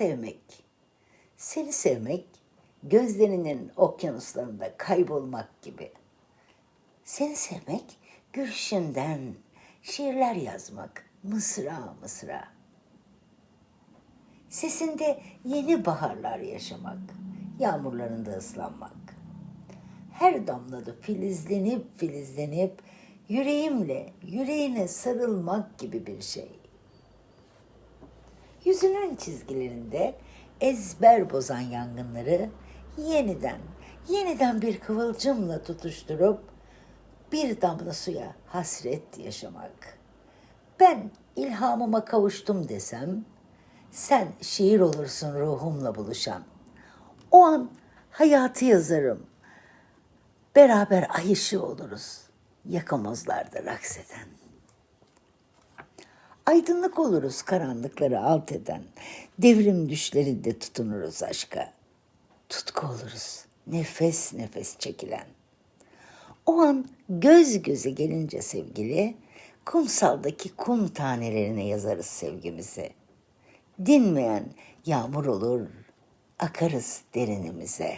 Sevmek. Seni sevmek, gözlerinin okyanuslarında kaybolmak gibi. Seni sevmek, gülüşünden şiirler yazmak, mısra mısra. Sesinde yeni baharlar yaşamak, yağmurlarında ıslanmak. Her damlada filizlenip filizlenip yüreğimle yüreğine sarılmak gibi bir şey. Yüzünün çizgilerinde ezber bozan yangınları yeniden, yeniden bir kıvılcımla tutuşturup bir damla suya hasret yaşamak. Ben ilhamıma kavuştum desem, sen şiir olursun ruhumla buluşan. O an hayatı yazarım. Beraber ay oluruz. Yakamozlarda raks eden. Aydınlık oluruz karanlıkları alt eden. Devrim düşlerinde tutunuruz aşka. Tutku oluruz nefes nefes çekilen. O an göz göze gelince sevgili, kumsaldaki kum tanelerine yazarız sevgimizi. Dinmeyen yağmur olur, akarız derinimize.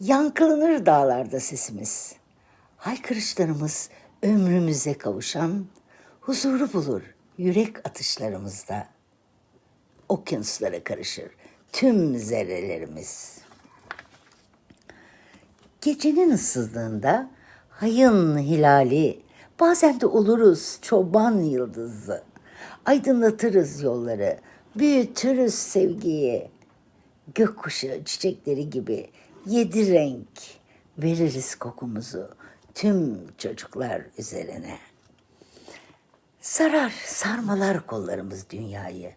Yankılanır dağlarda sesimiz. Haykırışlarımız ömrümüze kavuşan, huzuru bulur yürek atışlarımızda. Okyanuslara karışır tüm zerrelerimiz. Gecenin ıssızlığında hayın hilali, bazen de oluruz çoban yıldızı. Aydınlatırız yolları, büyütürüz sevgiyi. Gökkuşağı çiçekleri gibi yedi renk veririz kokumuzu tüm çocuklar üzerine. Sarar, sarmalar kollarımız dünyayı.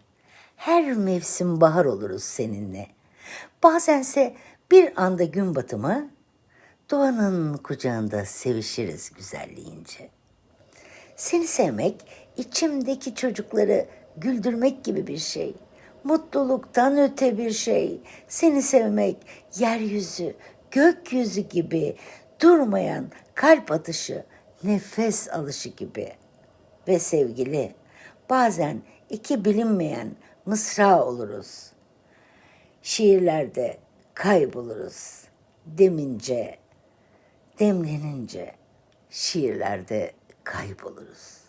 Her mevsim bahar oluruz seninle. Bazense bir anda gün batımı, doğanın kucağında sevişiriz güzelliğince. Seni sevmek, içimdeki çocukları güldürmek gibi bir şey. Mutluluktan öte bir şey. Seni sevmek, yeryüzü, gökyüzü gibi durmayan kalp atışı, nefes alışı gibi. Ve sevgili, bazen iki bilinmeyen mısra oluruz. Şiirlerde kayboluruz. Demince, demlenince şiirlerde kayboluruz.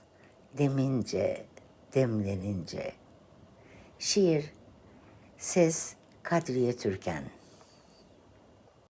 Demince, demlenince. Şiir, ses Kadriye Türkan.